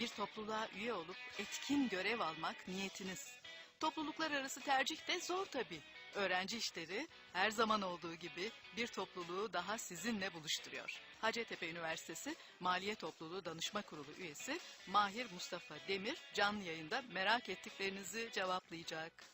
Bir topluluğa üye olup etkin görev almak niyetiniz. Topluluklar arası tercih de zor tabii. Öğrenci işleri her zaman olduğu gibi bir topluluğu daha sizinle buluşturuyor. Hacettepe Üniversitesi Maliye Topluluğu Danışma Kurulu üyesi Mahir Mustafa Demir canlı yayında merak ettiklerinizi cevaplayacak.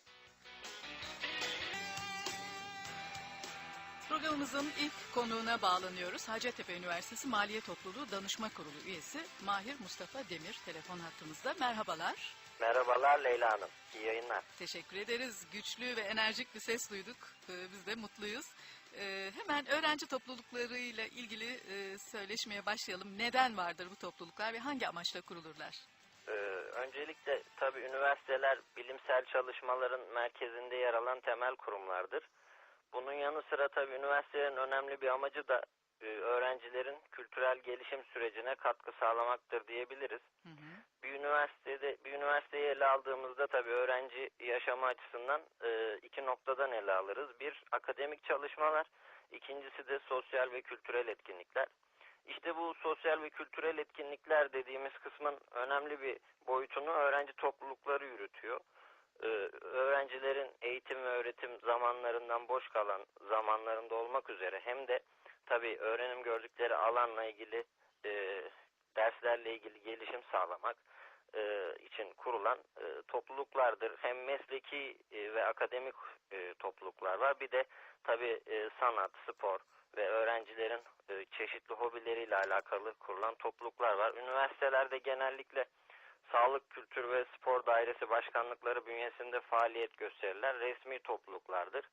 Programımızın ilk konuğuna bağlanıyoruz. Hacettepe Üniversitesi Maliye Topluluğu Danışma Kurulu üyesi Mahir Mustafa Demir telefon hattımızda. Merhabalar. Merhabalar Leyla Hanım. İyi yayınlar. Teşekkür ederiz. Güçlü ve enerjik bir ses duyduk. Ee, Biz de mutluyuz. Ee, Hemen öğrenci topluluklarıyla ilgili e, söyleşmeye başlayalım. Neden vardır bu topluluklar ve hangi amaçla kurulurlar? Ee, öncelikle tabii üniversiteler bilimsel çalışmaların merkezinde yer alan temel kurumlardır. Bunun yanı sıra tabii üniversitelerin önemli bir amacı da e, öğrencilerin kültürel gelişim sürecine katkı sağlamaktır diyebiliriz. Hı hı. Bir üniversitede bir üniversiteyi ele aldığımızda tabii öğrenci yaşamı açısından e, iki noktadan ele alırız. Bir akademik çalışmalar, ikincisi de sosyal ve kültürel etkinlikler. İşte bu sosyal ve kültürel etkinlikler dediğimiz kısmın önemli bir boyutunu öğrenci toplulukları yürütüyor. Ee, öğrencilerin eğitim ve öğretim zamanlarından boş kalan zamanlarında olmak üzere hem de tabii öğrenim gördükleri alanla ilgili e, derslerle ilgili gelişim sağlamak e, için kurulan e, topluluklardır. Hem mesleki e, ve akademik e, topluluklar var. Bir de tabii e, sanat, spor ve öğrencilerin e, çeşitli hobileriyle alakalı kurulan topluluklar var. Üniversitelerde genellikle Sağlık, Kültür ve Spor Dairesi Başkanlıkları bünyesinde faaliyet gösterirler. Resmi topluluklardır.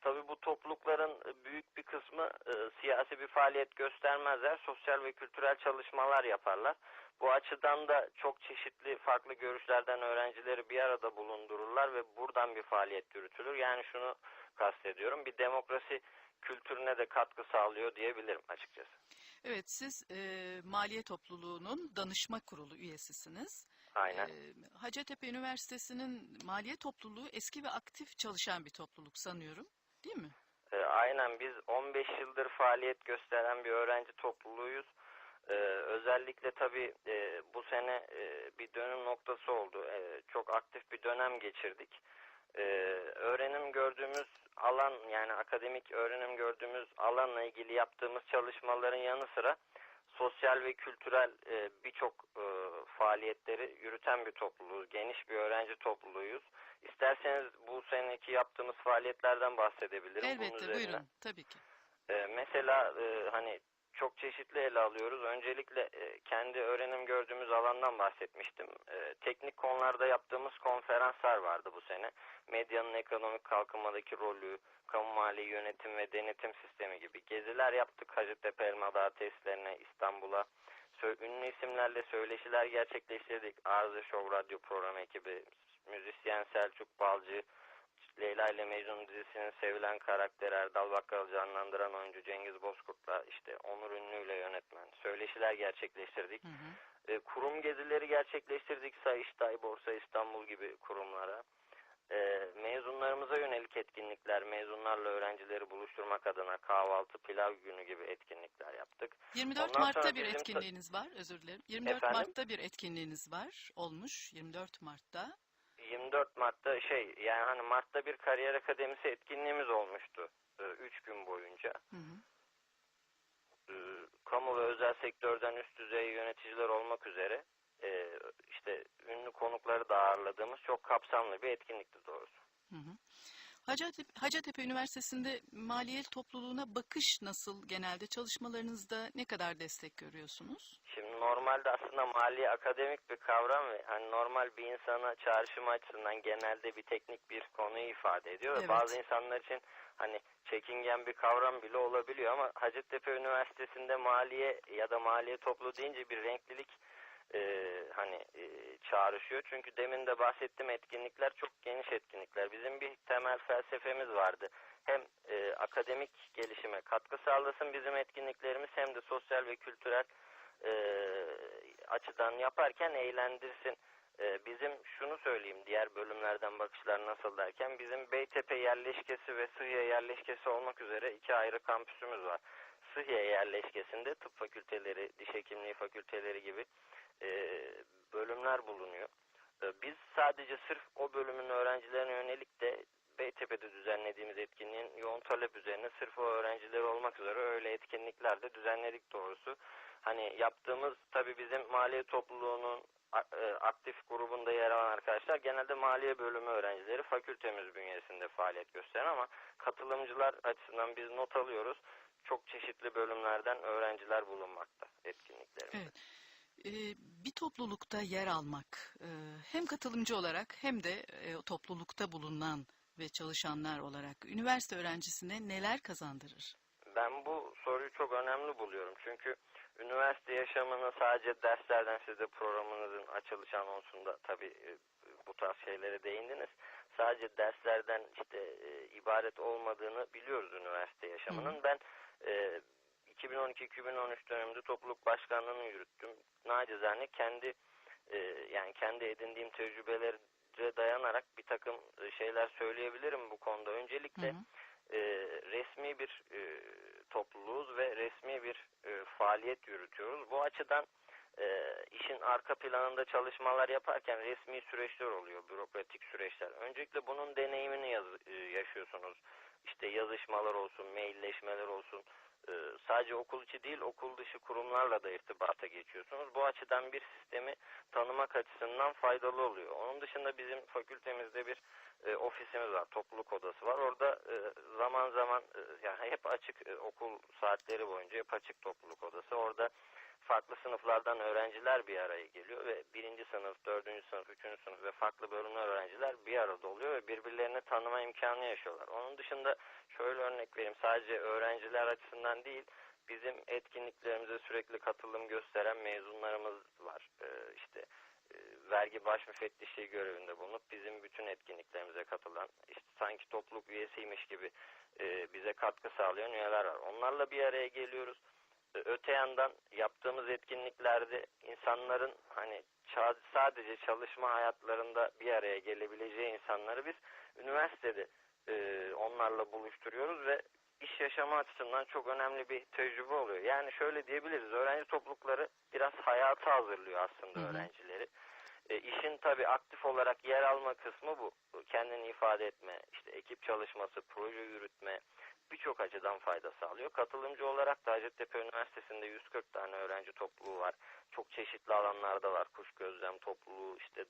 Tabii bu toplulukların e, büyük bir kısmı e, siyasi bir faaliyet göstermezler. Sosyal ve kültürel çalışmalar yaparlar. Bu açıdan da çok çeşitli farklı görüşlerden öğrencileri bir arada bulundururlar ve buradan bir faaliyet yürütülür. Yani şunu kastediyorum. Bir demokrasi kültürüne de katkı sağlıyor diyebilirim açıkçası. Evet siz e, Maliye Topluluğu'nun danışma kurulu üyesisiniz. Aynen. E, Hacettepe Üniversitesi'nin Maliye Topluluğu eski ve aktif çalışan bir topluluk sanıyorum. Değil mi? Ee, aynen biz 15 yıldır faaliyet gösteren bir öğrenci topluluğuyuz. Ee, özellikle tabii e, bu sene e, bir dönüm noktası oldu. E, çok aktif bir dönem geçirdik. Ee, öğrenim gördüğümüz alan yani akademik öğrenim gördüğümüz alanla ilgili yaptığımız çalışmaların yanı sıra sosyal ve kültürel e, birçok e, faaliyetleri yürüten bir topluluğuz. Geniş bir öğrenci topluluğuyuz. İsterseniz bu seneki yaptığımız faaliyetlerden bahsedebilirim. Elbette buyurun tabii ki. Ee, mesela e, hani çok çeşitli ele alıyoruz. Öncelikle e, kendi öğrenim gördüğümüz alandan bahsetmiştim. E, teknik konularda yaptığımız konferanslar vardı bu sene. Medyanın ekonomik kalkınmadaki rolü, kamu mali yönetim ve denetim sistemi gibi geziler yaptık. Hacettepe Elmadağ testlerine, İstanbul'a. Ünlü isimlerle söyleşiler gerçekleştirdik. Arıza Show radyo programı ekibi, müzisyen Selçuk Balcı, Leyla ile Mecnun dizisinin sevilen karakteri Erdal Bakkal'ı canlandıran oyuncu Cengiz Bozkurt'la işte Onur Ünlü ile yönetmen söyleşiler gerçekleştirdik. Hı hı. E, kurum gezileri gerçekleştirdik Sayıştay, Borsa İstanbul gibi kurumlara. E, mezunlarımıza yönelik etkinlikler, mezunlarla öğrencileri buluşturmak adına kahvaltı, pilav günü gibi etkinlikler yaptık. 24 Ondan Mart'ta bir etkinliğiniz var özür dilerim. 24 Efendim? Mart'ta bir etkinliğiniz var olmuş 24 Mart'ta. 24 Mart'ta şey yani hani Mart'ta bir kariyer akademisi etkinliğimiz olmuştu. 3 gün boyunca. Hı hı. e, kamu ve özel sektörden üst düzey yöneticiler olmak üzere e, işte ünlü konukları da ağırladığımız çok kapsamlı bir etkinlikti doğrusu. Hı hı. Hacettepe, Hacettepe Üniversitesi'nde maliye topluluğuna bakış nasıl genelde çalışmalarınızda ne kadar destek görüyorsunuz? Şimdi normalde aslında mali akademik bir kavram ve hani normal bir insana çağrışım açısından genelde bir teknik bir konuyu ifade ediyor. ve Evet. Bazı insanlar için hani çekingen bir kavram bile olabiliyor ama Hacettepe Üniversitesi'nde maliye ya da maliye toplu deyince bir renklilik e, hani e, çağrışıyor. Çünkü demin de bahsettiğim etkinlikler çok geniş etkinlikler. Bizim bir temel felsefemiz vardı. Hem e, akademik gelişime katkı sağlasın bizim etkinliklerimiz hem de sosyal ve kültürel e, açıdan yaparken eğlendirsin. E, bizim şunu söyleyeyim diğer bölümlerden bakışlar nasıl derken bizim Beytepe yerleşkesi ve Sıhhiye yerleşkesi olmak üzere iki ayrı kampüsümüz var. Sıhhiye yerleşkesinde tıp fakülteleri, diş hekimliği fakülteleri gibi e, bölümler bulunuyor. E, Biz sadece sırf o bölümün öğrencilerine yönelik de Beytepe'de düzenlediğimiz etkinliğin yoğun talep üzerine sırf o öğrencileri olmak üzere öyle etkinlikler de düzenledik doğrusu. Hani yaptığımız tabii bizim maliye topluluğunun e, aktif grubunda yer alan arkadaşlar genelde maliye bölümü öğrencileri fakültemiz bünyesinde faaliyet gösteren ama katılımcılar açısından biz not alıyoruz. Çok çeşitli bölümlerden öğrenciler bulunmakta etkinliklerimizde. Evet. Ee, bir toplulukta yer almak e, hem katılımcı olarak hem de e, toplulukta bulunan ve çalışanlar olarak üniversite öğrencisine neler kazandırır? Ben bu soruyu çok önemli buluyorum. Çünkü üniversite yaşamını sadece derslerden siz de programınızın açılış anonsunda tabii e, bu tarz şeylere değindiniz. Sadece derslerden işte e, ibaret olmadığını biliyoruz üniversite yaşamının. Ben e, 2012-2013 döneminde topluluk başkanlığını yürüttüm. Nacizane kendi e, yani kendi edindiğim tecrübelere dayanarak bir takım e, şeyler söyleyebilirim bu konuda. Öncelikle Hı hı. e, resmi bir e, topluluğuz ve resmi bir e, faaliyet yürütüyoruz. Bu açıdan e, işin arka planında çalışmalar yaparken resmi süreçler oluyor, bürokratik süreçler. Öncelikle bunun deneyimini yaz- e, yaşıyorsunuz. İşte yazışmalar olsun, mailleşmeler olsun. E, sadece okul içi değil, okul dışı kurumlarla da irtibata geçiyorsunuz. Bu açıdan bir sistemi tanımak açısından faydalı oluyor. Onun dışında bizim fakültemizde bir e, ofisimiz var, topluluk odası var. Orada e, zaman zaman e, yani hep açık e, okul saatleri boyunca hep açık topluluk odası. Orada farklı sınıflardan öğrenciler bir araya geliyor ve birinci sınıf, dördüncü sınıf, üçüncü sınıf ve farklı bölümler öğrenciler bir arada oluyor ve birbirlerini tanıma imkanı yaşıyorlar. Onun dışında şöyle örnek vereyim sadece öğrenciler açısından değil bizim etkinliklerimize sürekli katılım gösteren mezunlarımız var. Ee, işte e, vergi baş müfettişliği görevinde bulunup bizim bütün etkinliklerimize katılan işte sanki topluluk üyesiymiş gibi e, bize katkı sağlayan üyeler var. Onlarla bir araya geliyoruz. Öte yandan yaptığımız etkinliklerde insanların hani sadece çalışma hayatlarında bir araya gelebileceği insanları biz üniversitede e, onlarla buluşturuyoruz ve iş yaşamı açısından çok önemli bir tecrübe oluyor. Yani şöyle diyebiliriz öğrenci toplulukları biraz hayata hazırlıyor aslında Hı hı. öğrencileri. E, işin tabii aktif olarak yer alma kısmı bu. Kendini ifade etme, işte ekip çalışması, proje yürütme birçok açıdan fayda sağlıyor. Katılımcı olarak da Hacettepe Üniversitesi'nde 140 tane öğrenci topluluğu var. Çok çeşitli alanlarda var. Kuş gözlem topluluğu, işte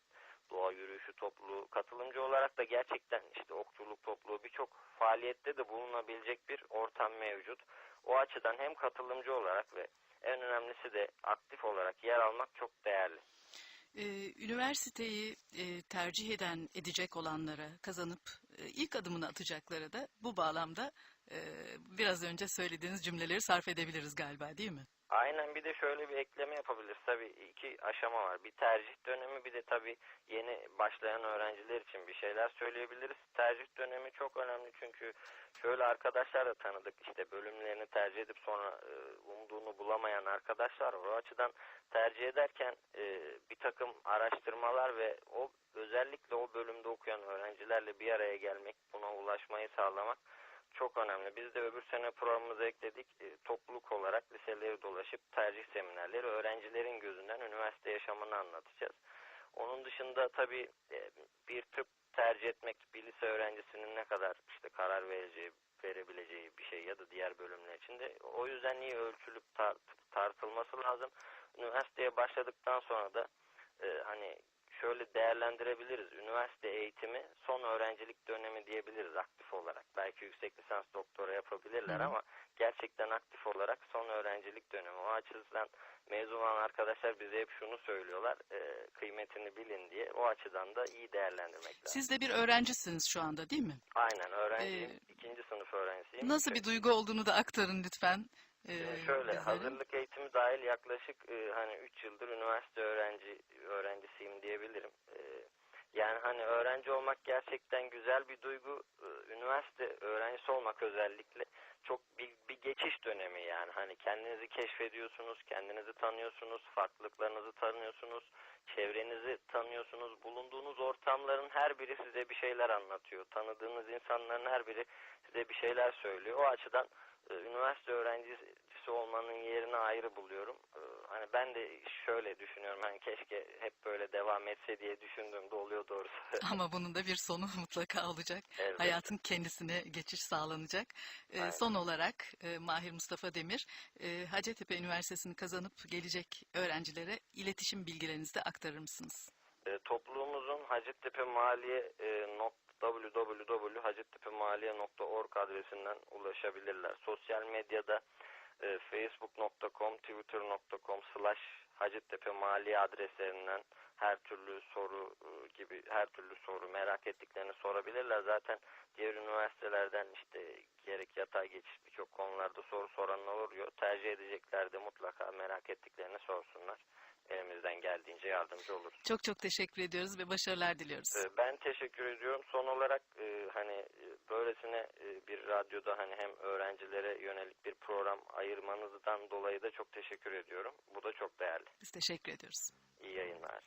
doğa yürüyüşü topluluğu. Katılımcı olarak da gerçekten işte okçuluk topluluğu birçok faaliyette de bulunabilecek bir ortam mevcut. O açıdan hem katılımcı olarak ve en önemlisi de aktif olarak yer almak çok değerli. Ee, üniversiteyi e, tercih eden, edecek olanlara, kazanıp e, ilk adımını atacaklara da bu bağlamda e, biraz önce söylediğiniz cümleleri sarf edebiliriz galiba değil mi? Aynen bir de şöyle bir ekleme yapabiliriz. Tabii iki aşama var. Bir tercih dönemi bir de tabii yeni başlayan öğrenciler için bir şeyler söyleyebiliriz. Tercih dönemi çok önemli çünkü şöyle arkadaşlar da tanıdık. İşte bölümlerini tercih edip sonra e, umduğunu bulamayan arkadaşlar var. O açıdan tercih ederken e, bir takım araştırmalar ve o özellikle o bölümde okuyan öğrencilerle bir araya gelmek, buna ulaşmayı sağlamak çok önemli. Biz de öbür sene programımıza ekledik. E, topluluk olarak liseleri dolaşıp tercih seminerleri öğrencilerin gözünden üniversite yaşamını anlatacağız. Onun dışında tabii e, bir tıp tercih etmek bir lise öğrencisinin ne kadar işte karar vereceği, verebileceği bir şey ya da diğer bölümler için de o yüzden iyi ölçülüp tar- tartılması lazım. Üniversiteye başladıktan sonra da e, hani şöyle değerlendirebiliriz. Üniversite eğitimi son öğrencilik dönemi diyebiliriz aktif olarak. Belki yüksek lisans doktora yapabilirler Hı ama gerçekten aktif olarak son öğrencilik dönemi. O açıdan mezun olan arkadaşlar bize hep şunu söylüyorlar. e, kıymetini bilin diye. O açıdan da iyi değerlendirmek lazım. Siz de bir öğrencisiniz şu anda değil mi? Aynen öğrenciyim. Ee, ikinci sınıf öğrencisiyim. Nasıl bir duygu olduğunu da aktarın lütfen. e, Şimdi şöyle bizlere. hazırlık eğitimi dahil yaklaşık e, hani 3 yıldır üniversite öğrenci öğrencisiyim diyebilirim. E, yani hani öğrenci olmak gerçekten güzel bir duygu. E, üniversite öğrencisi olmak özellikle çok bir, bir geçiş dönemi yani. Hani kendinizi keşfediyorsunuz, kendinizi tanıyorsunuz, farklılıklarınızı tanıyorsunuz, çevrenizi tanıyorsunuz. Bulunduğunuz ortamların her biri size bir şeyler anlatıyor. Tanıdığınız insanların her biri size bir şeyler söylüyor. O açıdan e, üniversite öğrencisi öğrencisi olmanın yerini ayrı buluyorum. Ee, hani ben de şöyle düşünüyorum. Hani keşke hep böyle devam etse diye düşündüğümde oluyor doğrusu. Ama bunun da bir sonu mutlaka olacak. Elbette. Hayatın kendisine geçiş sağlanacak. Ee, Aynen. son olarak e, Mahir Mustafa Demir, e, Hacettepe Üniversitesi'ni kazanıp gelecek öğrencilere iletişim bilgilerinizi de aktarır mısınız? E, topluluğumuzun Hacettepe Maliye e, not www.hacettepeMaliye.org adresinden ulaşabilirler. Sosyal medyada e, facebook.com, twitter.com slash Hacettepe Maliye adreslerinden her türlü soru e, gibi her türlü soru merak ettiklerini sorabilirler. Zaten diğer üniversitelerden işte gerek yatay geçiş birçok konularda soru soranlar oluyor. Tercih edecekler de mutlaka merak ettiklerini sorsunlar. Elimizden geldiğince yardımcı oluruz. Çok çok teşekkür ediyoruz ve başarılar diliyoruz. Ee, Ben teşekkür ediyorum. Son olarak e, hani e, böylesine e, bir radyoda hani hem öğrencilere yönelik bir program ayırmanızdan dolayı da çok teşekkür ediyorum. Bu da çok değerli. Biz teşekkür ediyoruz. İyi yayınlar.